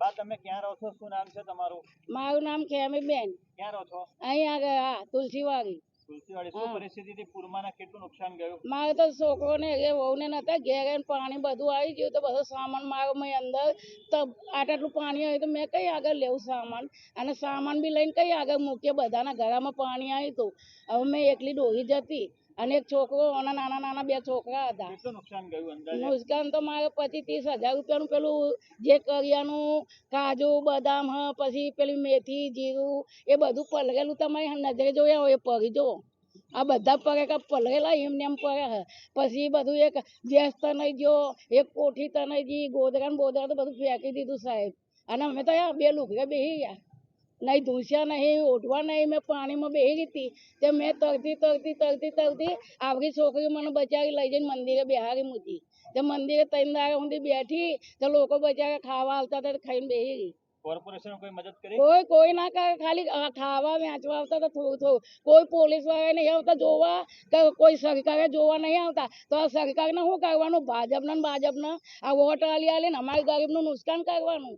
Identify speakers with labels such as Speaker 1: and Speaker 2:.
Speaker 1: બા તમે ક્યાં રહો છો? શું નામ છે તમારું?
Speaker 2: મારું નામ ખેમીબેન.
Speaker 1: ક્યાં રહો છો?
Speaker 2: અહીં આગળ હા તુલસીવાડી.
Speaker 1: તુલસીવાડી. શું
Speaker 2: હા.
Speaker 1: પરિસ્થિતિથી પૂરમાં કેટલું નુકસાન ગયું?
Speaker 2: મારે તો છોકરોને એ વહુને નતા ઘેર પાણી બધું આવી ગયું તો બધો સામાન મારો મેં અંદર તો આટલું પાણી આવ્યું તો મેં કઈ આગળ લેવું સામાન? અને સામાન બી લઈને કઈ આગળ મૂકીએ? બધાના ઘરમાં પાણી આવ્યું હતું. હવે મેં એકલી ડોહી જતી અને એક છોકરો અને નાના નાના બે છોકરા હતા.
Speaker 1: નુકસાન
Speaker 2: તો મારે પચીસ ત્રીસ હજાર રૂપિયાનું પેલું જે કરિયાનું કાજુ બદામ પછી પેલી મેથી જીરું એ બધું પલળેલું તમારી નજરે જોયા હોય એ પડી જો. આ બધા પડે કે પલળેલા એમને એમ પડે પછી બધું એક ગેસ તનાઈ ગયો એક કોઠી તનાઈ ગઈ ગોદરા ને બોદરા તો બધું ફેંકી દીધું સાહેબ. અને અમે તો યાર બે લુગડા બેસી ગયા. નહીં ધૂસ્યા નહીં ઓઢવા નહીં મેં પાણીમાં બેસી હતી. તે મેં તરતી તરતી તરતી તરતી આવડી છોકરી મને બચાવી લઈ જઈને મંદિરે બેહારી મૂકી. તે મંદિરે ત્રણ દાડા સુધી બેઠી તો લોકો બચારા ખાવા આવતા હતા ખાઈને બેસી ગઈ.
Speaker 1: કોર્પોરેશન કોઈ મદદ કરી?
Speaker 2: કોઈ કોઈ ના કરે ખાલી આ ખાવા વેચવા આવતા તો થોડું થોડું. કોઈ પોલીસવાળા નહીં આવતા જોવા કે કોઈ સરકારે જોવા નહીં આવતા. તો આ સરકારને શું કરવાનું? ભાજપને ને ભાજપને આ વોટ આલી આલીને અમારી ગરીબનું નુકસાન કરવાનું.